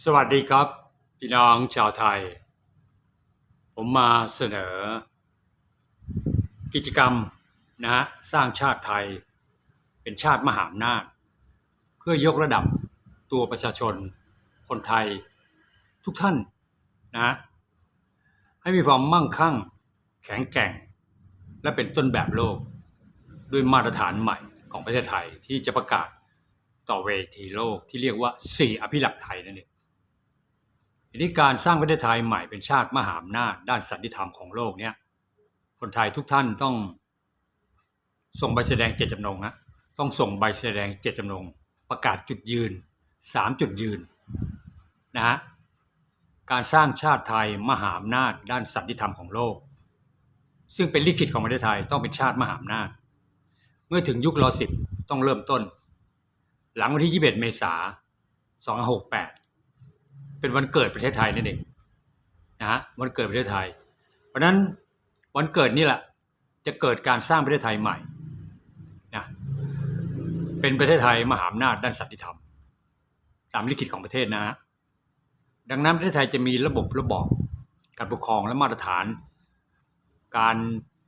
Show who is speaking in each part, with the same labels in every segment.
Speaker 1: สวัสดีครับ พี่น้องชาวไทย ผมมาเสนอ กิจกรรมนะฮะสร้างชาติไทย เป็นชาติมหาอำนาจ เพื่อยกระดับตัวประชาชน คนไทย ทุกท่านนะฮะให้มีความมั่งคั่ง แข็งแกร่ง และเป็นต้นแบบโลก ด้วยมาตรฐานใหม่ของประเทศไทยที่จะประกาศต่อเวทีโลกที่เรียกว่าสี่อภิรักษ์ไทยนั่นเอง ทีนี้การสร้างประเทศไทยใหม่เป็นชาติมหาอำนาจด้านสันติธรรมของโลกเนี่ยคนไทยทุกท่านต้อง ส่งใบแสดงเจตจำนงนะต้องส่งใบแสดงเจตจำนง ประกาศจุดยืนสามจุดยืนนะฮะการสร้างชาติไทยมหาอำนาจด้านสันติธรรมของโลก ซึ่งเป็นลิขิตของประเทศไทยต้องเป็นชาติมหาอำนาจ เมื่อถึงยุครอสิบต้องเริ่มต้น หลังวันที่ 21 เมษายน 2568 เป็นวันเกิดประเทศไทยนั่นเองนะฮะวันเกิดประเทศไทย เพราะนั้นวันเกิดนี่แหละจะเกิดการสร้างประเทศไทยใหม่นะเป็นประเทศไทยมหาอำนาจด้านสันติธรรม ตามลิขิตของประเทศนะฮะดังนั้นประเทศไทยจะมีระบบระบอบการปกครองและมาตรฐาน การ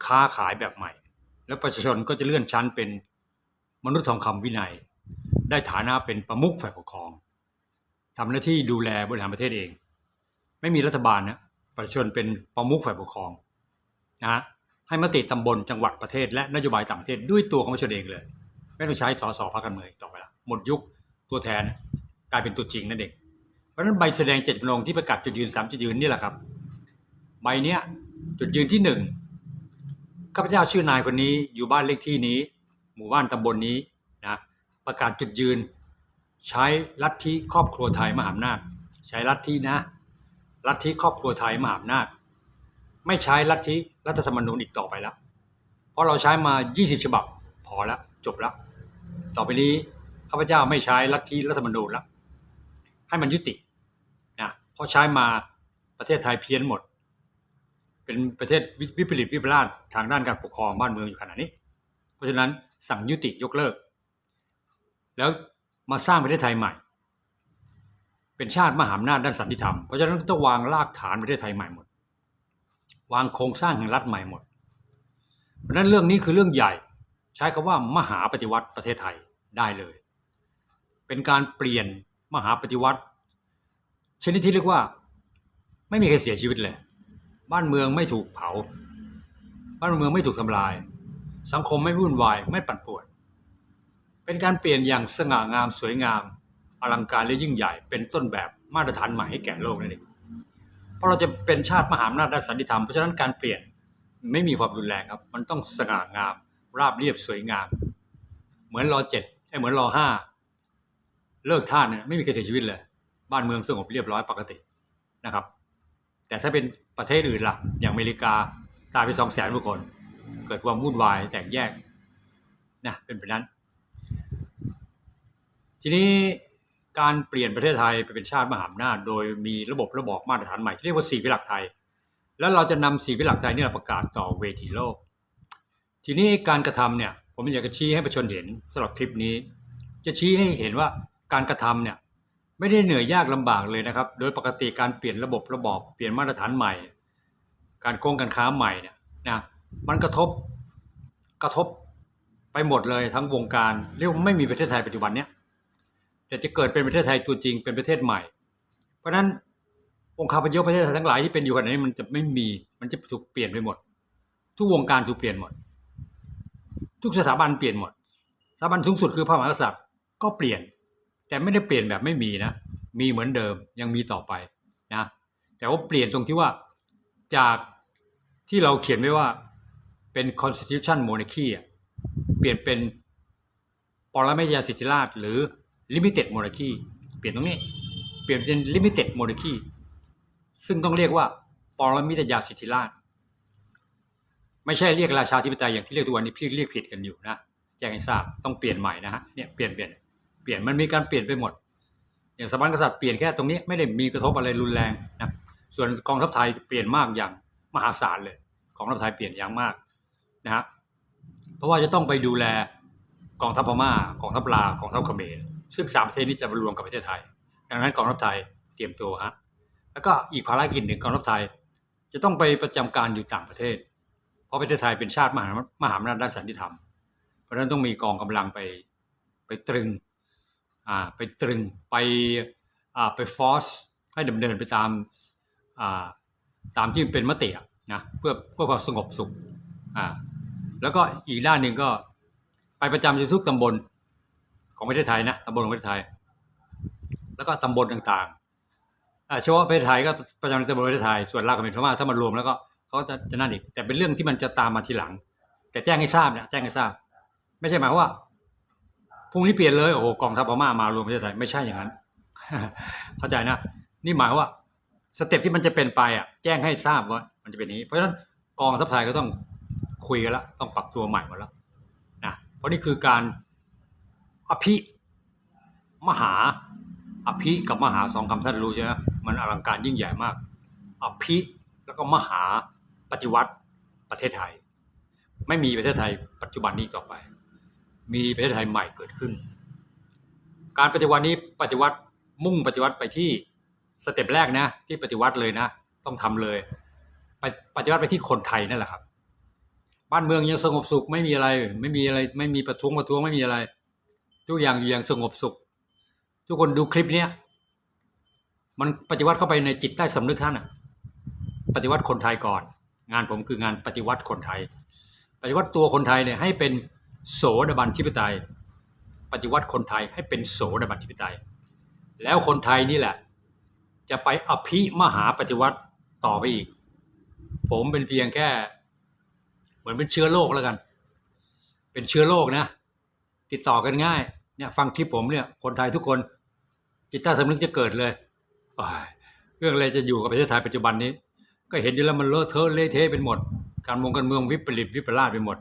Speaker 1: ค้าขายแบบใหม่ และประชาชนก็จะเลื่อนชั้นเป็นมนุษย์ทองคำวินัย ได้ฐานะเป็นประมุขฝ่ายปกครอง ทำหน้าที่ดูแลบริหารประเทศเอง ไม่มีรัฐบาลนะประชาชนเป็นประมุขฝ่ายปกครองนะฮะให้มติตำบลจังหวัดประเทศ และนโยบายต่างประเทศด้วยตัวของประชาชนเองเลย ไม่ต้องใช้สสพรรคการเมืองต่อไปละหมดยุคตัวแทนกลายเป็นตัวจริงนั่นเองเพราะฉะนั้นใบแสดงเจตจำนงที่ประกาศจุดยืนสามจุดยืนนี่แหละครับ ใบเนี้ยจุดยืนที่หนึ่งข้าพเจ้าชื่อนายคนนี้อยู่บ้านเลขที่นี้ หมู่บ้านตำบลนนี้นะประกาศจุดยืน ใช้ลัทธิครอบครัวไทยมหาอำนาจ ใช้ลัทธินะลัทธิครอบครัวไทยมหาอำนาจ ไม่ใช้ลัทธิรัฐธรรมนูญอีกต่อไปแล้ว เพราะเราใช้มา 20 ฉบับ พอแล้วจบแล้ว ต่อไปนี้ข้าพเจ้าไม่ใช้ลัทธิรัฐธรรมนูญแล้วให้มันยุตินะเพราะใช้มาประเทศไทยเพี้ยนหมด เป็นประเทศวิปริตวิปลาสทางด้านการปกครองบ้านเมืองอยู่ขณะนี้ เพราะฉะนั้นสั่งยุติยกเลิก แล้ว มาสร้างประเทศไทยใหม่ เป็นชาติมหาอำนาจด้านสันติธรรม เพราะฉะนั้นต้องวางรากฐานประเทศไทยใหม่หมด วางโครงสร้างแห่งรัฐใหม่หมด เพราะฉะนั้นเรื่องนี้คือเรื่องใหญ่ ใช้คำว่ามหาปฏิวัติประเทศไทยได้เลย เป็นการเปลี่ยนมหาปฏิวัติ ชนิดที่เรียกว่า ไม่มีใครเสียชีวิตเลย บ้านเมืองไม่ถูกเผา บ้านเมืองไม่ถูกทำลาย สังคมไม่วุ่นวายไม่ปั่นป่วน เป็นการเปลี่ยนอย่างสง่างามสวยงาม อลังการและยิ่งใหญ่ เป็นต้นแบบมาตรฐานใหม่ให้แก่โลกนั่นเองเพราะเราจะเป็นชาติมหาอำนาจด้านสันติธรรมเพราะฉะนั้นการเปลี่ยนไม่มีความรุนแรงครับ มันต้องสง่างาม ราบเรียบสวยงาม เหมือนรอเจ็ดไอเหมือนรอห้าเลิกท่าเนี่ยไม่มีใครเสียชีวิตเลย บ้านเมืองสงบเรียบร้อยปกตินะครับ แต่ถ้าเป็นประเทศอื่นล่ะ อย่างอเมริกาตายไปสองแสนกว่าคน เกิดความวุ่นวายแตกแยกนะเป็นแบบนั้น ทีนี้การเปลี่ยนประเทศไทยไปเป็นชาติมหาอำนาจโดยมีระบบระบอบมาตรฐานใหม่ที่เรียกว่าสี่พิหลักไทย แล้วเราจะนำสี่พิหลักไทยนี่เราประกาศต่อเวทีโลก ทีนี้การกระทำเนี่ยผมอยากจะชี้ให้ประชาชนเห็นสำหรับคลิปนี้ จะชี้ให้เห็นว่าการกระทำเนี่ยไม่ได้เหนื่อยยากลำบากเลยนะครับ โดยปกติการเปลี่ยนระบบระบอบเปลี่ยนมาตรฐานใหม่ การโกงการค้าใหม่เนี่ยนะมันกระทบกระทบไปหมดเลยทั้งวงการเรียกว่าไม่มีประเทศไทยปัจจุบันเนี้ย แต่จะเกิดเป็นประเทศไทยตัวจริงเป็นประเทศใหม่ เพราะฉะนั้นองค์คาพยพประเทศไทยทั้งหลายที่เป็นอยู่ขณะนี้มันจะไม่มีมันจะถูกเปลี่ยนไปหมด ทุกวงการถูกเปลี่ยนหมด ทุกสถาบันเปลี่ยนหมดสถาบันสูงสุดคือพระมหากษัตริย์ก็เปลี่ยน แต่ไม่ได้เปลี่ยนแบบไม่มีนะ มีเหมือนเดิมยังมีต่อไปนะแต่ว่าเปลี่ยนตรงที่ว่าจากที่เราเขียนไว้ว่าเป็น constitution monarchy เปลี่ยนเป็นปรมาจารย์สิทธิราชหรือ limited monarchy เปลี่ยนตรงนี้ เปลี่ยนเป็น limited monarchy ซึ่งต้องเรียกว่าปรมิตยาสิทธิราช ไม่ใช่เรียกราชาธิปไตยอย่างที่เรียกทุกวันนี้พี่เรียกผิดกันอยู่นะแจ้งให้ทราบต้องเปลี่ยนใหม่นะฮะเนี่ยเปลี่ยนเปลี่ยนเปลี่ยนมันมีการเปลี่ยนไปหมด อย่างสถาบันกษัตริย์เปลี่ยนแค่ตรงนี้ไม่ได้มีกระทบอะไรรุนแรงนะส่วนกองทัพไทยเปลี่ยนมากอย่างมหาศาลเลยกองทัพไทยเปลี่ยนอย่างมากนะฮะเพราะว่าจะต้องไปดูแลกองทัพพม่ากองทัพลาวกองทัพเขมร ซึ่งสามประเทศนี้จะมารวมกับประเทศไทย ดังนั้นกองทัพไทยเตรียมตัวฮะแล้วก็อีกภารกิจหนึ่งกองทัพไทย จะต้องไปประจำการอยู่ต่างประเทศ เพราะประเทศไทยเป็นชาติมหามหาอำนาจด้านสันติธรรม เพราะฉะนั้นต้องมีกองกำลังไปไปตรึงอ่าไปตรึงไปอ่าไปฟอสให้ดำเนินไปตามอ่าตามที่เป็นมติอะนะเพื่อเพื่อความสงบสุขอ่าแล้วก็อีกด้านหนึ่งก็ไปประจำอยู่ทุกตำบล ของประเทศไทยนะตำบลของประเทศไทย แล้วก็ตำบลต่างๆอ่าเฉพาะประเทศไทยก็ประจำในตำบลประเทศไทยส่วนรากก็เป็นพม่าถ้ามารวมแล้วก็เขาจะจะนั่นอีก แต่เป็นเรื่องที่มันจะตามมาทีหลัง แต่แจ้งให้ทราบเนี่ยแจ้งให้ทราบ ไม่ใช่หมายว่าพรุ่งนี้เปลี่ยนเลยโอ้โหกองทัพพม่ามารวมประเทศไทยไม่ใช่อย่างนั้นเข้าใจนะนี่หมายว่าสเต็ปที่มันจะเป็นไปอะแจ้งให้ทราบว่ามันจะเป็นนี้ เพราะฉะนั้นกองทัพไทยก็ต้องคุยกันแล้วต้องปรับตัวใหม่หมดแล้วนะเพราะนี่คือการ อภิมหา อภิกับมหาสองคำท่านรู้ใช่ไหมมันอลังการยิ่งใหญ่มาก อภิแล้วก็มหาปฏิวัติประเทศไทย ไม่มีประเทศไทยปัจจุบันนี้ต่อไป มีประเทศไทยใหม่เกิดขึ้น การปฏิวัตินี้ปฏิวัติมุ่งปฏิวัติไปที่สเต็ปแรกนะที่ปฏิวัติเลยนะ ต้องทำเลยไปปฏิวัติไปที่คนไทยนั่นแหละครับ บ้านเมืองยังสงบสุขไม่มีอะไร ไม่มีอะไร ไม่มีประท้วงประท้วงไม่มีอะไร ทุกอย่างอยู่อย่างสงบสุข ทุกคนดูคลิปเนี้ยมันปฏิวัติเข้าไปในจิตใต้สำนึกท่านอะปฏิวัติคนไทยก่อน งานผมคืองานปฏิวัติคนไทย ปฏิวัติตัวคนไทยเนี่ยให้เป็นโสดาบันทิปไตย ปฏิวัติคนไทยให้เป็นโสดาบันทิปไตย แล้วคนไทยนี่แหละ จะไปอภิมหาปฏิวัติต่อไปอีก ผมเป็นเพียงแค่ เหมือนเป็นเชื้อโรคแล้วกัน เป็นเชื้อโรคนะ ติดต่อกันง่ายเนี่ยฟังคลิปผมเนี่ยคนไทยทุกคนจิตใต้สำนึกจะเกิดเลยเรื่องอะไรจะอยู่กับประเทศไทยปัจจุบันนี้ ก็เห็นอยู่แล้วมันเลอะเทอะเละเทะเป็นหมด การเมองการเมืองวิปริตวิปลาสไปหมด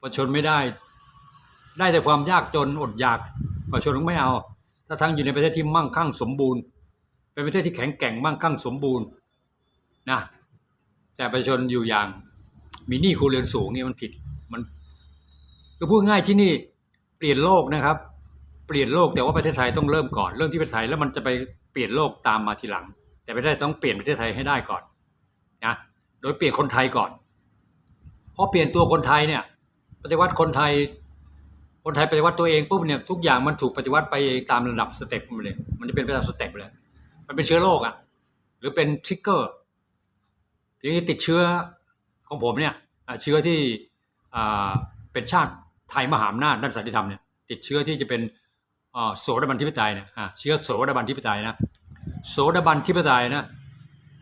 Speaker 1: ประชาชนไม่ได้ ได้แต่ความยากจนอดอยากประชาชนไม่เอา ถ้าทั้งอยู่ในประเทศที่มั่งคั่งสมบูรณ์ เป็นประเทศที่แข็งแกร่งมั่งคั่งสมบูรณ์นะแต่ประชาชนอยู่อย่างมีหนี้ครัวเรือนสูงเนี่ยมันผิดมันก็พูดง่ายที่นี่ เปลี่ยนโลกนะครับ เปลี่ยนโลกแต่ว่าประเทศไทยต้องเริ่มก่อน เริ่มที่ประเทศไทยแล้วมันจะไปเปลี่ยนโลกตามมาทีหลัง แต่ประเทศไทยต้องเปลี่ยนประเทศไทยให้ได้ก่อนนะโดยเปลี่ยนคนไทยก่อนพอเปลี่ยนตัวคนไทยเนี่ย ปฏิวัติคนไทย คนไทยปฏิวัติตัวเองปุ๊บเนี่ยทุกอย่างมันถูกปฏิวัติไปตามระดับสเต็ปมันเลย มันจะเป็นไปตามสเต็ปเลยมันเป็นเชื้อโรคอะหรือเป็นทริกเกอร์ทีนี้ติดเชื้อของผมเนี่ยเชื้อที่เป็นชาติ ไทยมหาอำนาจด้านสันติธรรมเนี่ยติดเชื้อที่จะเป็นโสดาบันทิปไตยเนี่ยอะเชื้อโสดาบันทิปไตยนะโสดาบันทิปไตยนะ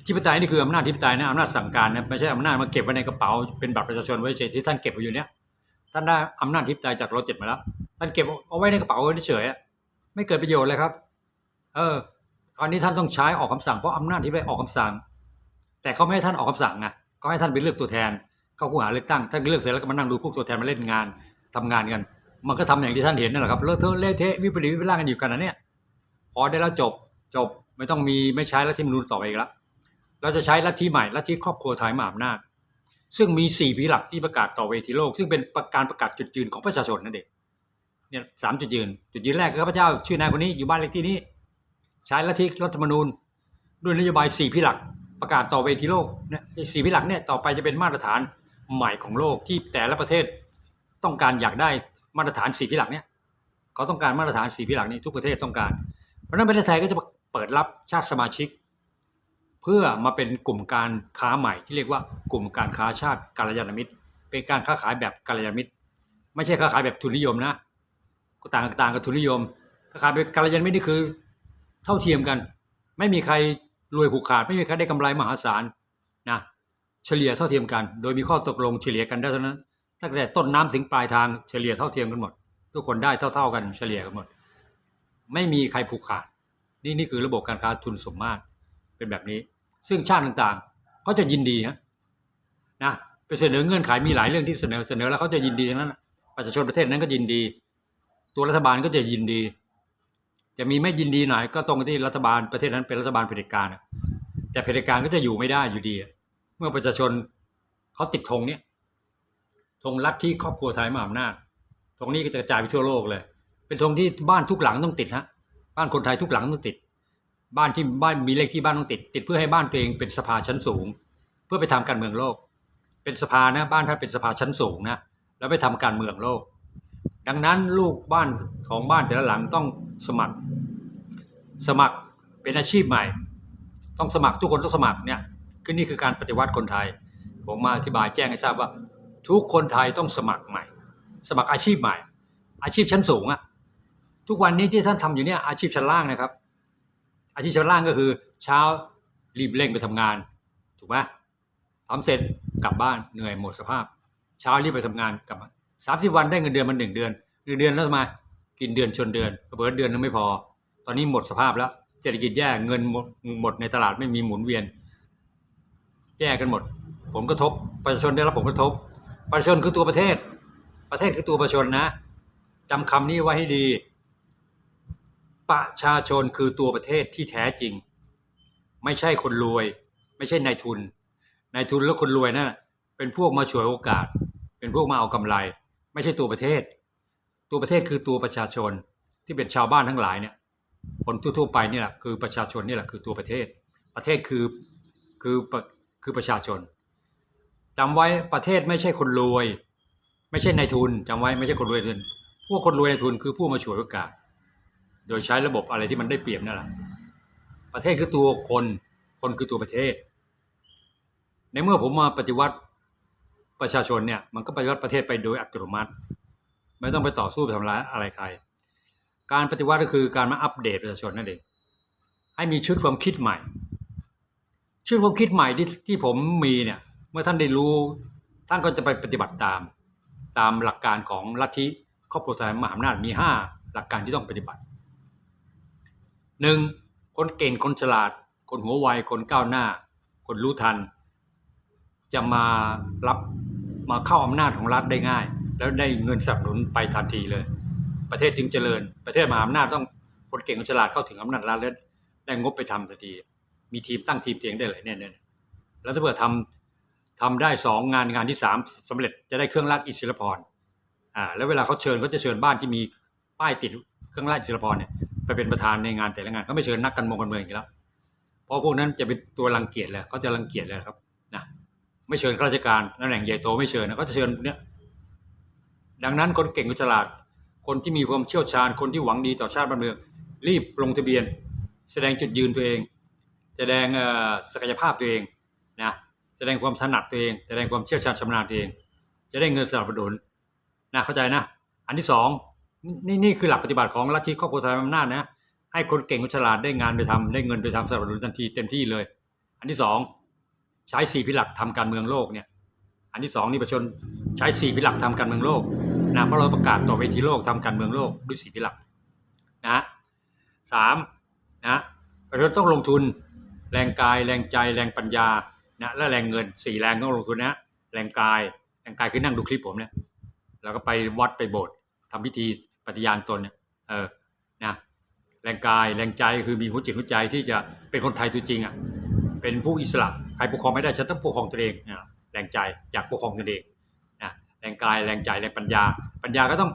Speaker 1: ทิปไตยนี่คืออำนาจทิปไตยนะอำนาจสั่งการนะไม่ใช่อำนาจมาเก็บไว้ในกระเป๋าเป็นบัตรประชาชนไว้เฉยที่ท่านเก็บไว้อยู่เนี้ยท่านได้อำนาจทิปไตยจากรถเจ็ดมาแล้วท่านเก็บเอาไว้ในกระเป๋าไว้เฉยไม่เกิดประโยชน์เลยครับ เออคราวนี้ท่านต้องใช้ออกคำสั่งเพราะอำนาจที่ไปออกคำสั่ง แต่เขาไม่ให้ท่านออกคำสั่งไงเขาให้ท่านไปเลือกตัวแทน เข้าคู่หาเลือกตั้งท่านเลือกเสร็จแล้วก็มานั่งดูพวกตัวแทนมาเล่นงาน ทำงานกัน มันก็ทำอย่างที่ท่านเห็นนั่นแหละครับเลอะเทอะเละเทะวิปริตวิปลาสกันอยู่กันนะเนี่ยพอได้แล้วจบจบไม่ต้องมีไม่ใช้ล้วที่มนุษย์ต่อไปอีกแล้วเราจะใช้ลัทธิใหม่ลัทธิครอบครัวไทยมหาอำนาจซึ่งมีสี่พิหลักที่ประกาศต่อเวทีโลก ซึ่งเป็นประการประกาศจุดยืนของประชาชนนั่นเองเนี่ยสามจุดยืน จุดยืนแรกคือข้าพเจ้า ชื่อนายคนนี้อยู่บ้านเลขที่นี้ ใช้ลัทธิรัฐธรรมนูญ ด้วยนโยบายสี่พิหลักประกาศต่อเวทีโลกเนี่ยสี่พิหลักเนี่ยต่อไปจะเป็นมาตรฐานใหม่ของโลกที่แต่ละประเทศ ต้องการอยากได้มาตรฐานสี่พิหลักเนี่ยเขาต้องการมาตรฐานสี่พิหลักนี้ทุกประเทศต้องการ เพราะนั้นประเทศไทยก็จะเปิดรับชาติสมาชิก เพื่อมาเป็นกลุ่มการค้าใหม่ที่เรียกว่ากลุ่มการค้าชาติกัลยาณมิตร เป็นการค้าขายแบบกัลยาณมิตร ไม่ใช่ค้าขายแบบทุนนิยมนะก็ต่างต่างกับทุนนิยมค้าขายแบบกัลยาณมิตรนี่คือ เท่าเทียมกัน ไม่มีใครรวยผูกขาดไม่มีใครได้กำไรมหาศาลนะเฉลี่ยเท่าเทียมกัน โดยมีข้อตกลงเฉลี่ยกันได้เท่านั้น ตั้งแต่ต้นน้ำถึงปลายทางเฉลี่ยเท่าเทียมกันหมด ทุกคนได้เท่า ๆกันเฉลี่ยกันหมด ไม่มีใครผูกขาด นี่นี่คือระบบการค้าทุนสมมาตรเป็นแบบนี้ ซึ่งชาติต่างๆเขาจะยินดีฮะนะไปเสนอเงื่อนไขมีหลายเรื่องที่เสนอเสนอแล้วเขาจะยินดีทั้งนั้นประชาชนประเทศนั้นก็ยินดี ตัวรัฐบาลก็จะยินดี จะมีไม่ยินดีหน่อยก็ตรงที่รัฐบาลประเทศนั้นเป็นรัฐบาลเผด็จการแต่เผด็จการก็จะอยู่ไม่ได้อยู่ดี เมื่อประชาชนเขาติดธงเนี้ย ธงลัทธิครอบครัวไทยมหาอำนาจธงนี้ก็จะกระจายไปทั่วโลกเลย เป็นธงที่บ้านทุกหลังต้องติดฮะบ้านคนไทยทุกหลังต้องติด บ้านที่บ้านมีเลขที่บ้านต้องติด ติดเพื่อให้บ้านตัวเองเป็นสภาชั้นสูง เพื่อไปทำการเมืองโลก เป็นสภานะบ้านท่านเป็นสภาชั้นสูงนะแล้วไปทำการเมืองโลก ดังนั้นลูกบ้านของบ้านแต่ละหลังต้องสมัคร สมัครเป็นอาชีพใหม่ ต้องสมัครทุกคนต้องสมัครเนี่ยคือนี่คือการปฏิวัติคนไทย ผมมาอธิบายแจ้งให้ทราบว่า ทุกคนไทยต้องสมัครใหม่ สมัครอาชีพใหม่ อาชีพชั้นสูงอะทุกวันนี้ที่ท่านทำอยู่เนี่ยอาชีพชั้นล่างนะครับ อาชีพชั้นล่างก็คือ เช้ารีบเร่งไปทำงาน ถูกไหมทำเสร็จกลับบ้านเหนื่อยหมดสภาพ เช้ารีบไปทำงานกลับมาสามสิบวันได้เงินเดือนมันหนึ่งเดือนหนึ่งเดือนแล้วทำไมกินเดือนชนเดือนเบิดเดือนนึงไม่พอ ตอนนี้หมดสภาพแล้วเศรษฐกิจแย่เงินหมดหมดในตลาดไม่มีหมุนเวียน แย่กันหมด ผลกระทบประชาชนได้รับผลกระทบ ประชาชนคือตัวประเทศ ประเทศคือตัวประชาชนนะจำคำนี้ไว้ให้ดี ประชาชนคือตัวประเทศที่แท้จริง ไม่ใช่คนรวย ไม่ใช่นายทุนนายทุนแล้วคนรวยนั่นเป็นพวกมาฉวยโอกาส เป็นพวกมาเอากำไร ไม่ใช่ตัวประเทศ ตัวประเทศคือตัวประชาชนที่เป็นชาวบ้านทั้งหลายเนี่ยคนทั่วๆไปนี่แหละคือประชาชนนี่แหละคือตัวประเทศ ประเทศคือคือคือประชาชน จำไว้ประเทศไม่ใช่คนรวย ไม่ใช่นายทุนจำไว้ไม่ใช่คนรวยทุนพวกคนรวยนายทุนคือผู้มาฉวยโอกาส โดยใช้ระบบอะไรที่มันได้เปรียบนั่นแหละประเทศคือตัวคน คนคือตัวประเทศ ในเมื่อผมมาปฏิวัติประชาชนเนี่ยมันก็ปฏิวัติประเทศไปโดยอัตโนมัติ ไม่ต้องไปต่อสู้ไปทำร้ายอะไรใคร การปฏิวัติก็คือการมาอัปเดตประชาชนนั่นเองให้มีชุดความคิดใหม่ ชุดความคิดใหม่ที่ที่ผมมีเนี่ย มื่อท่านได้รู้ ท่านก็จะไปปฏิบัติตาม ตามหลักการของลัทธิครอบครัวไทยมหาอำนาจมีห้าหลักการที่ต้องปฏิบัติหนึ่งคนเก่งคนฉลาด คนหัวไวคนก้าวหน้า คนรู้ทัน จะมารับมาเข้าอำนาจของรัฐได้ง่าย แล้วได้เงินสนับสนุนไปทันทีเลย ประเทศจึงเจริญ ประเทศมหาอำนาจต้องคนเก่งคนฉลาดเข้าถึงอำนาจรัฐแล้วได้งบไปทำทันที มีทีมตั้งทีมเตียงได้เลยเนี่ยเนี่ยแล้วถ้าเผื่อทำ ทำได้สองงานงานที่สามสำเร็จจะได้เครื่องราชอิสริยาภรณ์อ่าแล้วเวลาเขาเชิญเขาจะเชิญบ้านที่มีป้ายติดเครื่องราชอิสริยาภรณ์เนี่ยไปเป็นประธานในงานแต่ละงานเขาไม่เชิญนักการเมืองการเมืองอย่างนี้แล้วเพราะพวกนั้นจะเป็นตัวรังเกียจเลยเขาจะรังเกียจเลยครับนะไม่เชิญข้าราชการตำแหน่งใหญ่โตไม่เชิญนะเขาจะเชิญเนี่ยดังนั้นคนเก่งคนฉลาด คนที่มีความเชี่ยวชาญ คนที่หวังดีต่อชาติบ้านเมือง รีบลงทะเบียน แสดงจุดยืนตัวเอง แสดงศักยภาพตัวเองนะ แสดงความถนัดตัวเอง แสดงความเชี่ยวชาญชำนาญตัวเอง จะได้เงินสนับสนุนนะเข้าใจนะ อันที่สองนี่นี่คือหลักปฏิบัติของลัทธิครอบครัวไทยอำนาจนะให้คนเก่งคนฉลาดได้งานไปทำได้เงินไปทำสนับสนุนทันทีเต็มที่เลย อันที่สองใช้สี่พิหลักทำการเมืองโลกเนี่ยอันที่สองนี่ประชาชนใช้สี่พิหลักทำการเมืองโลกนะเพราะเราประกาศต่อเวทีโลกทำการเมืองโลกด้วยสี่พิหลักนะฮะสามนะประชาชนต้องลงทุนแรงกายแรงใจแรงปัญญา นะและแรงเงินสี่แรงต้องลงทุนนะแรงกายแรงกายคือนั่งดูคลิปผมเนี่ยแล้วก็ไปวัดไปโบสถ์ทำพิธีปฏิญาณตนเนี่ยเออนะแรงกายแรงใจคือมีหัวจิตหัวใจที่จะเป็นคนไทยตัวจริงอะเป็นผู้อิสระใครปกครองไม่ได้ฉันต้องปกครองตัวเองนะแรงใจอยากปกครองตัวเองนะแรงกายแรงใจแรงปัญญา ปัญญาก็ต้อง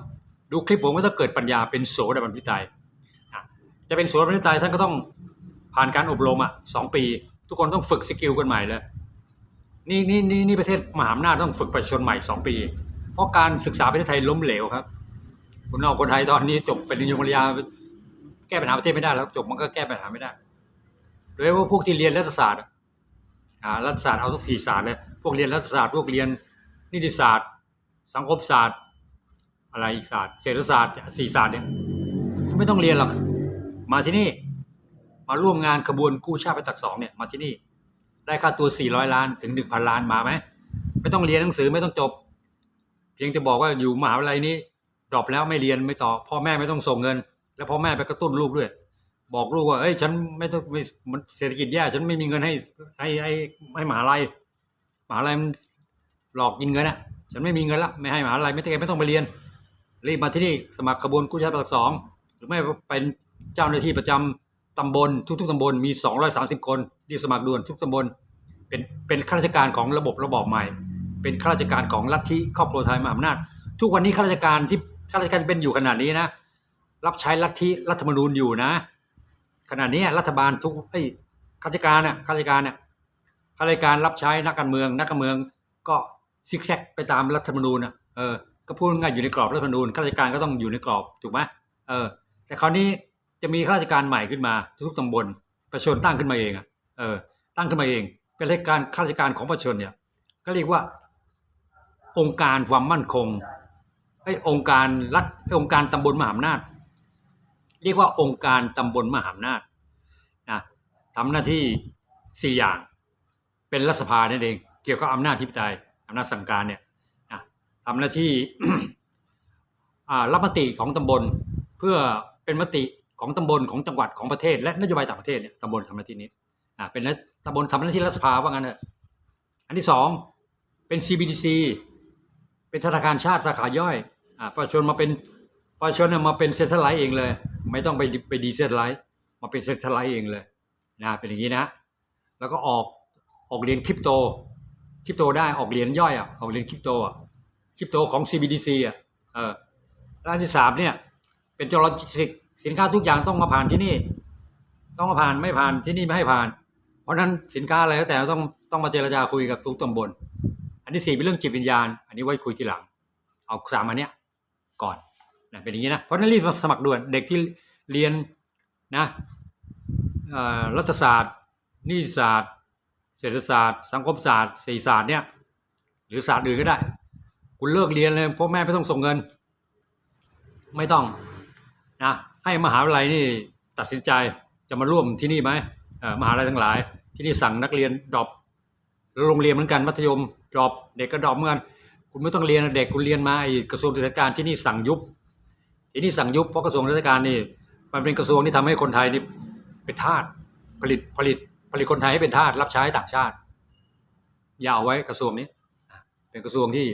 Speaker 1: ดูคลิปผมก็ต้องเกิดปัญญาเป็นโสดาบันพิไตยอะจะเป็นโสดาบันพิไตยท่านก็ต้องผ่านการอบรมอะสองปี ทุกคนต้องฝึกสกิลกันใหม่เลยนี่นี่นี่นี่ประเทศมหาอำนาจต้องฝึกประชาชนใหม่สองปี เพราะการศึกษาประเทศไทยล้มเหลวครับคุณเอาคนไทยตอนนี้จบเป็นปริญญาปริญญาแก้ปัญหาประเทศไม่ได้แล้วจบมันก็แก้ปัญหาไม่ได้โดยเฉพาะพวกที่เรียนรัฐศาสตร์อ่ารัฐศาสตร์เอาสักสี่ศาสตร์เลยพวกเรียนรัฐศาสตร์พวกเรียนนิติศาสตร์ สังคมศาสตร์ อะไรอีกศาสตร์เศรษฐศาสตร์สี่ศาสตร์เนี่ยไม่ต้องเรียนหรอกมาที่นี่ มาร่วมงานขบวนกู้ชาติไปตักสองเนี่ยมาที่นี่ ได้ค่าตัว 400 ล้านถึง 1,000 ล้านมาไหมไม่ต้องเรียนหนังสือไม่ต้องจบ เพียงจะบอกว่าอยู่มหาวิทยาลัยนี้ดรอปแล้วไม่เรียนไม่ต่อ พ่อแม่ไม่ต้องส่งเงิน แล้วพ่อแม่ไปกระตุ้นลูกด้วย บอกลูกว่าเอ้ยฉันไม่ต้องไม่มันเศรษฐกิจแย่ฉันไม่มีเงินให้ให้ให้ให้มหาลัยมหาลัยมันหลอกกินเงินอะฉันไม่มีเงินละไม่ให้มหาลัยไม่ต้องไม่ต้องไปเรียน รีบมาที่นี่สมัครขบวนกู้ชาติตักสองหรือไม่เป็นเจ้าหน้าที่ประจำ ตำบลทุกๆตำบลมี 230 คนรีบสมัครด่วนทุกตำบลเป็นเป็นข้าราชการของระบบระบอบใหม่ เป็นข้าราชการของลัทธิครอบครัวไทยมหาอำนาจ ทุกวันนี้ข้าราชการที่ข้าราชการเป็นอยู่ขนาดนี้นะ รับใช้ลัทธิรัฐธรรมนูญอยู่นะ ขณะนี้รัฐบาลทุกไอ้ข้าราชการน่ะข้าราชการเนี่ยข้าราชการรับใช้นักการเมือง นักการเมืองก็ซิกแซกไปตามรัฐธรรมนูญอะเออก็พูดง่ายอยู่ในกรอบรัฐธรรมนูญข้าราชการก็ต้องอยู่ในกรอบถูกไหมเออแต่คราวนี้ จะมีข้าราชการใหม่ขึ้นมาทุกตำบลประชาชนตั้งขึ้นมาเองอะเออตั้งขึ้นมาเอง เป็นราชการข้าราชการของประชาชนเนี่ยก็เรียกว่า องค์การความมั่นคงไอ้องค์การรัฐองค์การตำบลมหาอำนาจ เรียกว่าองค์การตำบลมหาอำนาจนะทำหน้าที่สี่อย่าง เป็นรัฐสภานั่นเอง เกี่ยวกับอำนาจทิปไตยอำนาจสั่งการเนี่ยนะทำหน้าที่อ่ารับมติของตำบลเพื่อเป็นมติ ของตำบลของจังหวัดของประเทศ และนโยบายต่างประเทศเนี่ยตำบลทำหน้าที่นี้อ่าเป็นตำบลทำหน้าที่รัฐสภาว่างั้นเถอะอันที่สองเป็น CBDC เป็นธนาคารชาติสาขาย่อยอ่าประชาชนมาเป็นประชาชนเนี่ยมาเป็นเซ็นทรัลไลท์เองเลย ไม่ต้องไปไปดีเซ็นทรัลไลท์มาเป็นเซ็นทรัลไลท์เองเลยนะเป็นอย่างนี้นะ แล้วก็ออกออกเหรียญคริปโตคริปโตได้ออกเหรียญย่อยอะออกเหรียญคริปโตอะคริปโตของ CBDC อะเออแล้วอันที่สามเนี่ยเป็นจอลจิสติก สินค้าทุกอย่างต้องมาผ่านที่นี่ ต้องมาผ่านไม่ผ่านที่นี่ไม่ให้ผ่าน เพราะนั้นสินค้าอะไรก็แต่ต้องต้องมาเจรจาคุยกับทุกตำบล อันที่สี่เป็นเรื่องจิตวิญญาณ อันนี้ไว้คุยทีหลัง เอาสามอันเนี้ยก่อนนะเป็นอย่างนี้นะเพราะนั้นรีบมาสมัครด่วนเด็กที่เรียนนะรัฐศาสตร์นิติศาสตร์ เศรษฐศาสตร์ สังคมศาสตร์สีศาสตร์เนี่ยหรือศาสตร์อื่นก็ได้ คุณเลิกเรียนเลยพ่อแม่ไม่ต้องส่งเงิน ไม่ต้องนะ ให้มหาวิทยาลัยนี่ตัดสินใจจะมาร่วมที่นี่ไหมมหาวิทยาลัยทั้งหลาย ที่นี่สั่งนักเรียนดรอปโรงเรียนเหมือนกันมัธยมดรอปเด็กก็ดรอปเหมือนกันคุณไม่ต้องเรียนเด็กคุณเรียนมาไอ้กระทรวงศึกษาธิการที่นี่สั่งยุบที่นี่สั่งยุบเพราะกระทรวงศึกษาธิการนี่มันเป็นกระทรวงที่ทำให้คนไทยนี่เป็นทาสผลิตผลิตผลิตคนไทยให้เป็นทาสรับใช้ต่างชาติอย่าเอาไว้กระทรวงนี้เป็นกระทรวงที่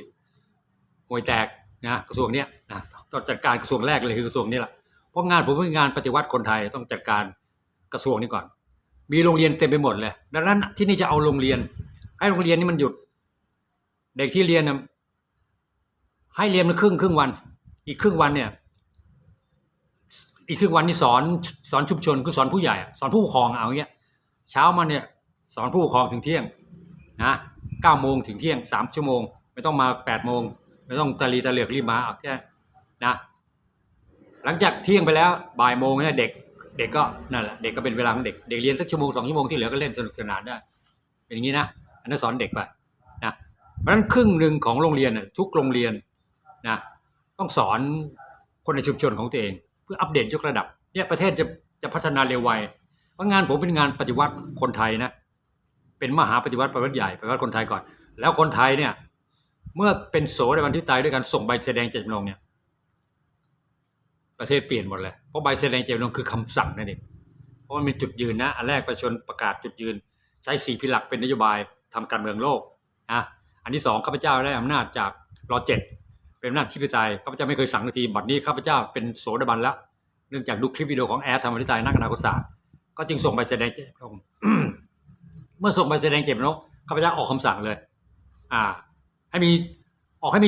Speaker 1: ห่วยแตกนะกระทรวงเนี้ยนะต้องจัดการกระทรวงแรกเลยคือกระทรวงนี้แหละ ราะงานผมเป็นงานปฏิวัติคนไทยต้องจัดการกระทรวงนี้ก่อน มีโรงเรียนเต็มไปหมดเลย ดังนั้นที่นี่จะเอาโรงเรียน ให้โรงเรียนนี้มันหยุด เด็กที่เรียนนะให้เรียนมันครึ่งครึ่งวัน อีกครึ่งวันเนี่ย อีกครึ่งวันนี่สอนสอนชุมชนคือสอนผู้ใหญ่ สอนผู้ปกครองเอาอย่างเงี้ย เช้ามาเนี่ย สอนผู้ปกครองถึงเที่ยงนะเก้าโมงถึงเที่ยงสามชั่วโมง ไม่ต้องมาแปดโมงไม่ต้องตะลีตะเหลือกรีบมาเอาแค่นะ หลังจากเที่ยงไปแล้วบ่ายโมงเนี่ยเด็กเด็กก็นั่นแหละเด็กก็เป็นเวลาของเด็กเด็กเรียนสักชั่วโมงสองชั่วโมงที่เหลือก็เล่นสนุกสนานได้เป็นอย่างนี้นะอันนั้นสอนเด็กไปนะเพราะฉะนั้นครึ่งหนึ่งของโรงเรียนทุกโรงเรียนนะต้องสอนคนในชุมชนของตัวเอง เพื่ออัปเดตยกระดับเนี่ยประเทศจะจะพัฒนาเร็วไวเพราะงานผมเป็นงานปฏิวัติคนไทยนะเป็นมหาปฏิวัติปฏิวัติใหญ่ปฏิวัติคนไทยก่อน แล้วคนไทยเนี่ยเมื่อเป็นโสดบันทึกตายด้วยการส่งใบแสดงเจตจำนงเนี่ย ประเทศเปลี่ยนหมดเลย เพราะใบแสดงเจตจำนงคือคำสั่งนั่นเองเพราะมันเป็นจุดยืนนะอันแรกประชาชนประกาศจุดยืน ใช้สี่พิหลักเป็นนโยบายทำการเมืองโลกนะอันที่สองข้าพเจ้าได้อำนาจจากรอเจ็ดเป็นอำนาจที่พิตายข้าพเจ้าไม่เคยสั่งนาทีบัดนี้ข้าพเจ้าเป็นโสดาบันแล้วเนื่องจากดูคลิปวิดีโอของแอดทำอธิตายนักอนาคตศาสตร์ก็จึงส่งใบแสดงเจตจำนงเมื่อส่งใบแสดงเจตจำนงข้าพเจ้าออกคำสั่งเลย อ่า ให้มีออกให้มี